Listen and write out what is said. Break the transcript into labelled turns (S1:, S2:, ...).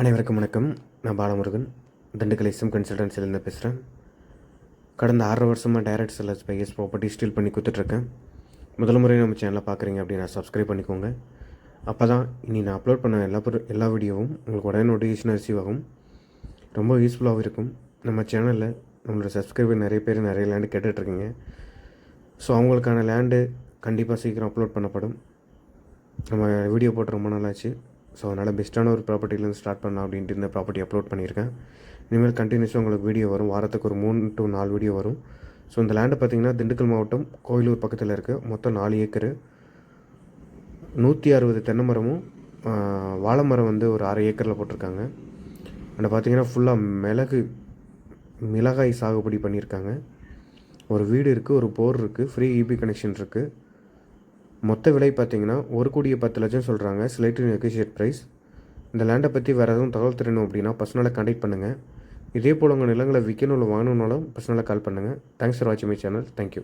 S1: அனைவருக்கும் வணக்கம். நான் பாலமுருகன். திண்டுக்கல் எஸ்எம் கன்சல்டன்சிலேருந்து பேசுகிறேன் கடந்த ஆறரை வருஷமாக டைரக்ட் செல்லர்ஸ் பையஸ் ப்ராப்பர்ட்டி ஸ்டீல் பண்ணி கொடுத்துட்ருக்கேன். முதல் முறை நம்ம சேனலை பார்க்குறீங்க அப்படின்னா சப்ஸ்கிரைப் பண்ணிக்கோங்க. அப்போ தான் இனி நான் அப்லோட் பண்ண எல்லா பொருள் எல்லா வீடியோவும் உங்களுக்கு உடனே நோட்டிஃபிகேஷன் ரிசீவ் ஆகும். ரொம்ப யூஸ்ஃபுல்லாகவும் இருக்கும். நம்ம சேனலில் நம்மளோட சப்ஸ்கிரைபர் நிறைய பேர் நிறைய லேண்டு கேட்டுட்ருக்கீங்க. ஸோ அவங்களுக்கான லேண்டு கண்டிப்பாக சீக்கிரம் அப்லோட் பண்ணப்படும். நம்ம வீடியோ போட்டு ரொம்ப நாளாச்சு. ஸோ அதனால் பெஸ்ட்டான ஒரு ப்ராப்பர்ட்டிலேருந்து ஸ்டார்ட் பண்ணலாம் அப்படின்ட்டு இந்த ப்ராப்பர்ட்டி அப்லோட் பண்ணியிருக்கேன். இனிமேல் கண்டினியூஸாக உங்களுக்கு வீடியோ வரும். வாரத்துக்கு ஒரு மூணு டு நாலு வீடியோ வரும். ஸோ இந்த லேண்டு பார்த்திங்கன்னா திண்டுக்கல் மாவட்டம் கோயிலூர் பக்கத்தில் இருக்குது மொத்தம் நாலு ஏக்கரு. நூற்றி அறுபது தென்னை மரமும் வாழை மரம் வந்து ஒரு அரை ஏக்கரில் போட்டிருக்காங்க. அண்ட் பார்த்தீங்கன்னா ஃபுல்லாக மிளகு மிளகாய் சாகுபடி பண்ணியிருக்காங்க. ஒரு வீடு இருக்குது ஒரு போர் இருக்குது ஃப்ரீ இபி கனெக்ஷன் இருக்குது மொத்த விலை பார்த்தீங்கன்னா ஒரு கோடியே பத்து லட்சம் சொல்கிறாங்க ஸ்லைட்ரி நெகோஷியேட் ப்ரைஸ் இந்த லேண்டை பற்றி வேறு எதுவும் தகவல் தெரியணும் அப்படின்னா பர்சனலாக கண்டெக்ட் பண்ணுங்கள் இதே போல் உங்கள் நிலங்களை விற்கணும் இல்லை வாங்கணுன்னாலும் பர்சனலாக கால் பண்ணுங்கள் தேங்க்ஸ் ஃபார் வாட்சிங் மை சேனல் தேங்க்யூ